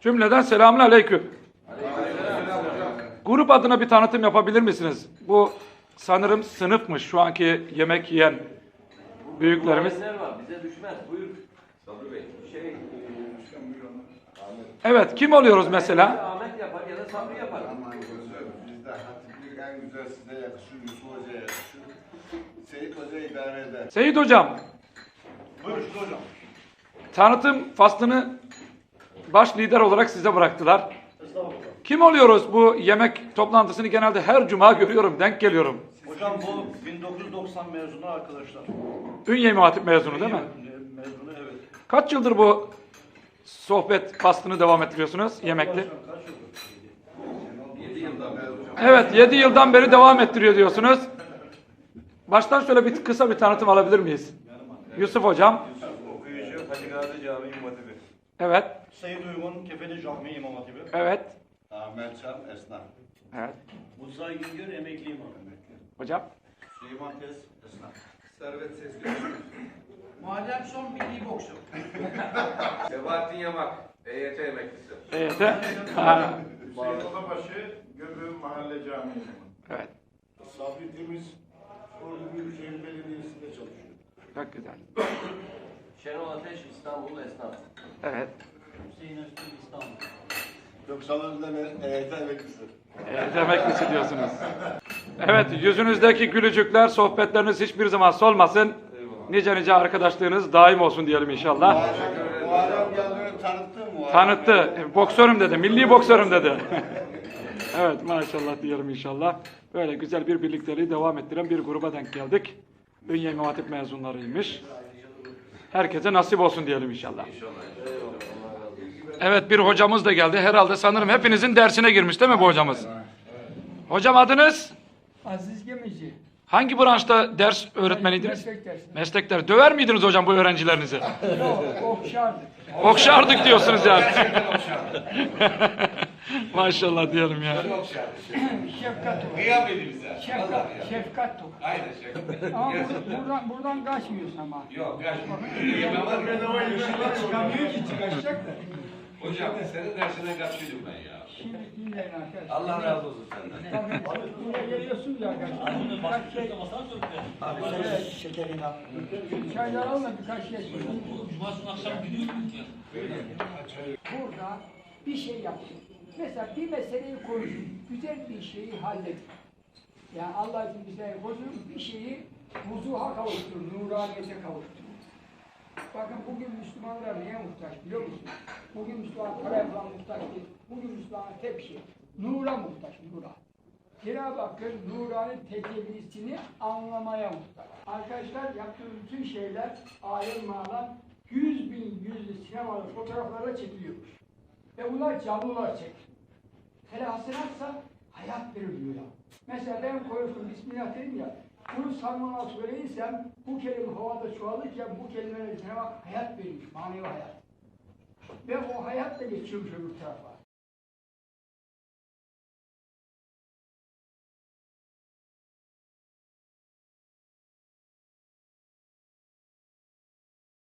Cümleden selamun aleyküm. Grup adına bir tanıtım yapabilir misiniz? Bu sanırım sınıfmış şu anki yemek yiyen büyüklerimiz. Neler var bize düşmez. Buyur. Sabri Bey. Şey, Evet kim oluyoruz mesela? Ahmet yapar ya da Sabri yapar. Aman gözüm, bizde hatiplik en güzel size yakışır, Yusuf Hoca'ya yakışır. Seyit Hoca idare eder. Seyit Hocam Buyur Yusuf Hocam. tanıtım faslını baş lider olarak size bıraktılar. Kim oluyoruz bu yemek toplantısını genelde her cuma görüyorum, denk geliyorum. Hocam bu 1990 mezunu arkadaşlar. Ünye Hatip mezunu değil mi? Mezunu evet. Kaç yıldır bu sohbet faslını devam ettiriyorsunuz yemekte? Hocam kaç yıldır? 7 yıldan beri hocam. Evet 7 yıldan beri devam ettiriyor diyorsunuz. Baştan şöyle bir kısa bir tanıtım alabilir miyiz? Yusuf Hocam. Okuyucu Hacı Gazi Camii İmam Hatibi. Evet. Seyyid Uygun Kefeli Camii İmam Hatibi. Evet. Ahmet Çam Esnaf. Evet. Musa Güngör Emekli İmam. Hocam. Süleyman Tez Esnaf. Servet Sezgin. Muharrem Son milli boksör. Sebahattin Yamak. EYT emeklisi. Evet. Ha, Hüseyin Odabaşı Göbüğün Mahalle Camii. Evet. Sabri Temiz Ordu Büyükşehir Belediyesi'nde çalışıyor. Çok güzel. Ateş İstanbul Esnaf. Evet. Hüseyin Öztürk İstanbul. Özdemir EYT emeklisi. Evet, emeklisi diyorsunuz. Evet, yüzünüzdeki gülücükler, sohbetleriniz hiçbir zaman solmasın. Nice nice arkadaşlığınız daim olsun diyelim inşallah. Muharrem, Muharrem kendini tanıttı mı? Muharrem? Tanıttı. E, Boksörüm dedi. Milli boksörüm dedi. evet maşallah diyelim inşallah. Böyle güzel bir birlikteliği devam ettiren bir gruba denk geldik. Ünye Hatip mezunlarıymış. Herkese nasip olsun diyelim inşallah. Evet bir hocamız da geldi. Herhalde sanırım hepinizin dersine girmiş değil mi bu hocamız? Hocam adınız? Aziz Gemici. Hangi branşta ders öğretmeniydiniz? Meslek dersi. Meslekler. Döver miydiniz hocam bu öğrencilerinizi? Yok, okşardık. Okşardık diyorsunuz yani. Maşallah diyelim ya. Şefkat o. Kıyam elimize. Şefkat, şefkat o. Aynen şaka. Ama bur- buradan, buradan kaçmıyorsun ama. Yok kaçma. Var ya. Çıkamıyor ki çıkacak da. Hocam senin dersinden kaçıyordum ben ya. Şimdi dinleyin arkadaşlar. Allah razı olsun senden. Tabii, Buraya geliyorsunuz ya arkadaşlar. Birkaç şey... Abi sen şekerini al. Çaylar alın da birkaç şey söyleyeyim. Burada bir şey yapın. Mesela bir meseleyi konuşun. Güzel bir şeyi halledin. Yani Allah için bize konuşun. Bir şeyi vuzuha kavuşturun. Nuraniyete kavuşturun. Bakın bugün Müslümanlar neye muhtaç biliyor musun? Bugün Müslüman paraya falan muhtaç değil. Bugün Müslüman tek şey. Nura muhtaç, nura. Cenab-ı Hakk'ın nurani tecellisini anlamaya muhtaç. Arkadaşlar yaptığımız bütün şeyler ayrılmadan 100 bin yüzlü sinemalı fotoğraflara çekiliyormuş. Ve bunlar canlılar çekiliyor. Hele hayat veriliyor ya. Mesela ben koyuyorsun Bismillah dedim ya. Bunu sarmana söyleyirsem bu kelime havada çoğalırken bu kelimeler Cenab-ı hayat verilmiş, manevi hayat. Ve o hayat da geçiyormuş öbür tarafa.